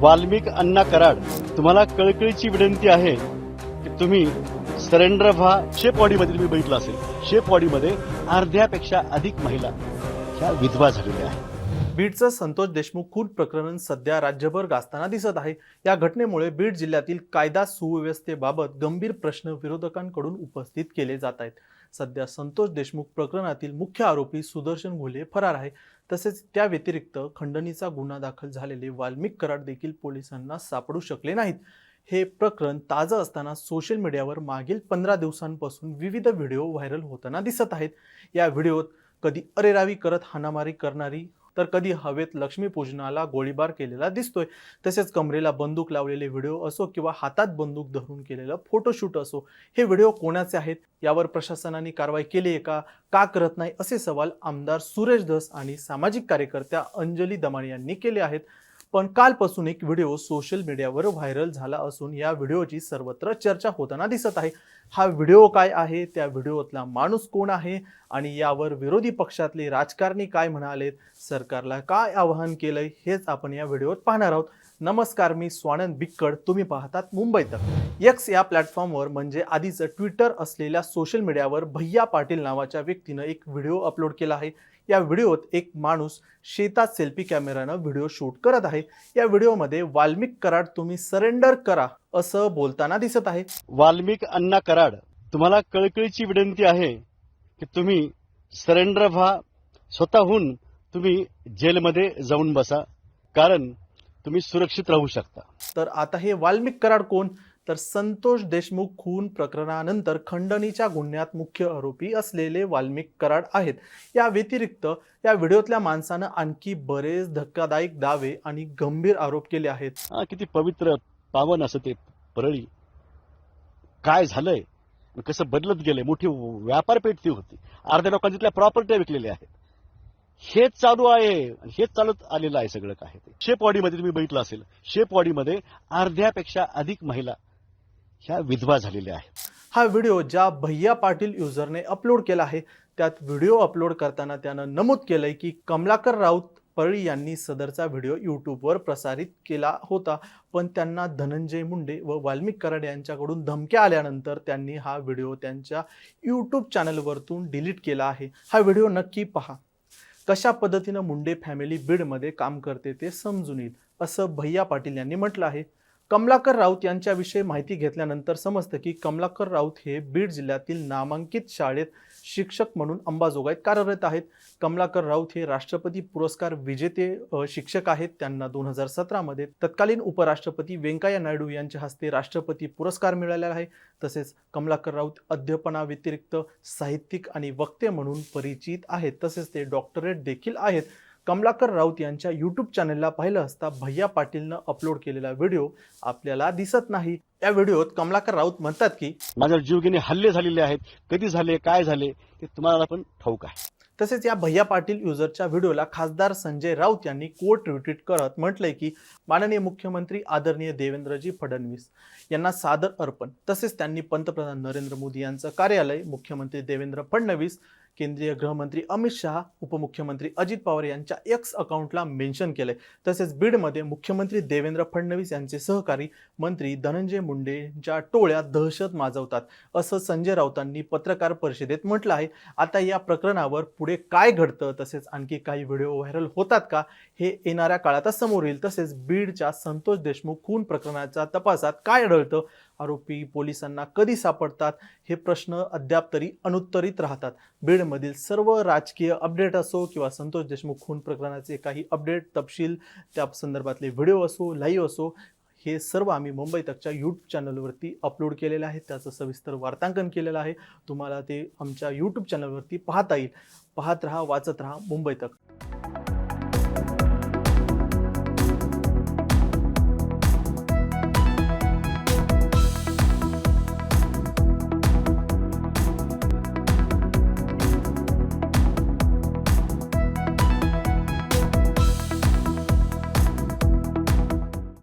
वाल्मिक अण्णा कराड तुम्हाला कळकळीची विनंती आहे की तुम्ही सरेंडर व्हा. शेपवाडीमध्ये तुम्ही बघितलं असेल. शेपवाडीमध्ये अर्ध्यापेक्षा अधिक महिला ह्या विधवा झालेल्या आहेत. बीडचं संतोष देशमुख खून प्रकरण सध्या राज्यभर गाजताना दिसत आहे. या घटनेमुळे बीड जिल्ह्यातील कायदा सुव्यवस्थेबाबत गंभीर प्रश्न विरोधकांकडून उपस्थित केले जात आहेत. सध्या संतोष देशमुख प्रकरणातील मुख्य आरोपी सुदर्शन घोले फरार आहे. तसेच त्या व्यतिरिक्त खंडणीचा गुन्हा दाखल झालेले वाल्मिक कराड देखील पोलिसांना सापडू शकले नाहीत. हे प्रकरण ताजं असताना सोशल मीडियावर मागील पंधरा दिवसांपासून विविध व्हिडिओ व्हायरल होताना दिसत आहेत. या व्हिडिओत कधी अरेरावी करत हाणामारी करणारी तर कधी हवेत लक्ष्मीपूजनाला गोळीबार केलेला दिसतोय. तसेच कमरेला बंदूक लावलेले व्हिडिओ असो किंवा हातात बंदूक धरून केलेलं फोटोशूट असो हे व्हिडिओ कोणाचे आहेत? यावर प्रशासनाने कारवाई केली आहे का? का करत नाही? असे सवाल आमदार सुरेश धस आणि सामाजिक कार्यकर्त्या अंजली दमाणी यांनी केले आहेत. पण कालपासून एक व्हिडिओ सोशल मीडियावर व्हायरल झाला असून या व्हिडिओची सर्वत्र चर्चा होताना दिसत आहे. हा व्हिडिओ काय आहे? त्या व्हिडिओतला माणूस कोण आहे? आणि यावर विरोधी पक्षातले राजकारणी काय म्हणालेत? सरकारला काय आवाहन केलंय? हेच आपण या व्हिडिओत पाहणार आहोत. नमस्कार मी स्वानंद बिक्कड. तुम्ही पाहतात मुंबई तक यक्स या प्लॅटफॉर्मवर म्हणजे आधीचं ट्विटर असलेल्या सोशल मीडियावर भैया पाटील नावाच्या व्यक्तीनं एक व्हिडिओ अपलोड केला आहे. या व्हिडिओत एक माणूस शेतात सेल्फी कॅमेरानं व्हिडिओ शूट करत आहे. या व्हिडिओमध्ये वाल्मिक कराड तुम्ही सरेंडर करा असं बोलताना दिसत आहे. वाल्मिक अण्णा कराड तुम्हाला कळकळीची विनंती आहे की तुम्ही सरेंडर व्हा. स्वतःहून तुम्ही जेलमध्ये जाऊन बसा कारण तुम्ही सुरक्षित राहू शकता. तर आता हे वाल्मिक कराड कोण? तर संतोष देशमुख खून प्रकरणानंतर खंडणीच्या गुन्ह्यात मुख्य आरोपी असलेले वाल्मिक कराड आहेत. या व्यतिरिक्त या व्हिडिओतल्या माणसानं आणखी बरेच धक्कादायक दावे आणि गंभीर आरोप केले आहेत. किती पवित्र पावन असं ते परळी. काय झालंय? कसं बदलत गेलंय? मोठी व्यापारपेठ ती होती. अर्ध्या लोकांनी तिथल्या प्रॉपर्ट्या विकलेल्या आहेत. हेच चालू आहे. आणि हेच चालत आलेलं आहे सगळं काय ते शेपवाडीमध्ये तुम्ही बघितलं असेल. शेपवाडीमध्ये अर्ध्यापेक्षा अधिक महिला ह्या विधवा झालेल्या आहेत. हा व्हिडिओ ज्या भैया पाटील युजरने अपलोड केला आहे त्यात व्हिडिओ अपलोड करताना त्यानं नमूद केलंय की कमलाकर राऊत पळी यांनी सदरचा व्हिडिओ यूट्यूबवर प्रसारित केला होता. पण त्यांना धनंजय मुंडे व वाल्मिक कराड यांच्याकडून धमक्या आल्यानंतर त्यांनी हा व्हिडिओ त्यांच्या यूट्यूब चॅनलवरतून डिलीट केला आहे. हा व्हिडिओ नक्की पहा. कशा पद्धतीनं मुंडे फॅमिली बीडमध्ये काम करते ते समजून येईल असं भैया पाटील यांनी म्हटलं आहे. कमलाकर राऊत यांच्याविषयी माहिती घेतल्यानंतर समजतं की कमलाकर राऊत हे बीड जिल्ह्यातील नामांकित शाळेत शिक्षक म्हणून अंबाजोगाईत कार्यरत आहेत. कमलाकर राऊत हे राष्ट्रपती पुरस्कार विजेते शिक्षक आहेत. त्यांना दोन हजार सतरामध्ये तत्कालीन उपराष्ट्रपती व्यंकय्या नायडू यांच्या हस्ते राष्ट्रपती पुरस्कार मिळालेला आहे. तसेच कमलाकर राऊत अध्यापनाव्यतिरिक्त साहित्यिक आणि वक्ते म्हणून परिचित आहेत. तसेच ते डॉक्टरेट देखील आहेत. कमलाकर राऊत यांच्या यूट्यूब चॅनलला पाहिलं असता भैया पाटीलनं अपलोड केलेला व्हिडिओ आपल्याला दिसत नाही. या व्हिडिओत कमलाकर राऊत म्हणतात की माझ्यावर जीवघेणे हल्ले झालेले आहेत. कधी झाले काय झाले ते तुम्हाला पण ठाऊक आहे. तसेच या भैया पाटील युजरच्या व्हिडिओला खासदार संजय राऊत यांनी कोर्ट रिट्रीट करत म्हटलंय की माननीय मुख्यमंत्री आदरणीय देवेंद्रजी फडणवीस यांना सादर अर्पण. तसेच त्यांनी पंतप्रधान नरेंद्र मोदी यांचं कार्यालय मुख्यमंत्री देवेंद्र फडणवीस केंद्रीय गृहमंत्री अमित शहा उपमुख्यमंत्री अजित पवार यांच्या एक्स अकाउंटला मेन्शन केले तसेच बीडमध्ये मुख्यमंत्री देवेंद्र फडणवीस यांचे सहकारी मंत्री धनंजय मुंडेंच्या टोळ्या दहशत माजवतात असं संजय राऊतांनी पत्रकार परिषदेत म्हटलं आहे. आता या प्रकरणावर पुढे काय घडतं? तसेच आणखी काही व्हिडिओ व्हायरल होतात का? हे येणाऱ्या काळातच समोर येईल. तसेच बीडच्या संतोष देशमुख खून प्रकरणाच्या तपासात काय आढळतं? आरोपी पोलिसांना कधी सापडतात हे प्रश्न अद्याप तरी अनुत्तरित राहतात. बीडमधील सर्व राजकीय अपडेट असो किंवा संतोष देशमुख खून प्रकरणाचे काही अपडेट तपशील त्या संदर्भातले व्हिडिओ असो लाईव्ह असो हे सर्व आम्ही मुंबई तकच्या यूट्यूब चॅनलवरती अपलोड केलेलं आहे. त्याचं सविस्तर वार्तांकन केलेलं आहे. तुम्हाला ते आमच्या यूट्यूब चॅनलवरती पाहता येईल. पाहत राहा वाचत राहा मुंबई तक.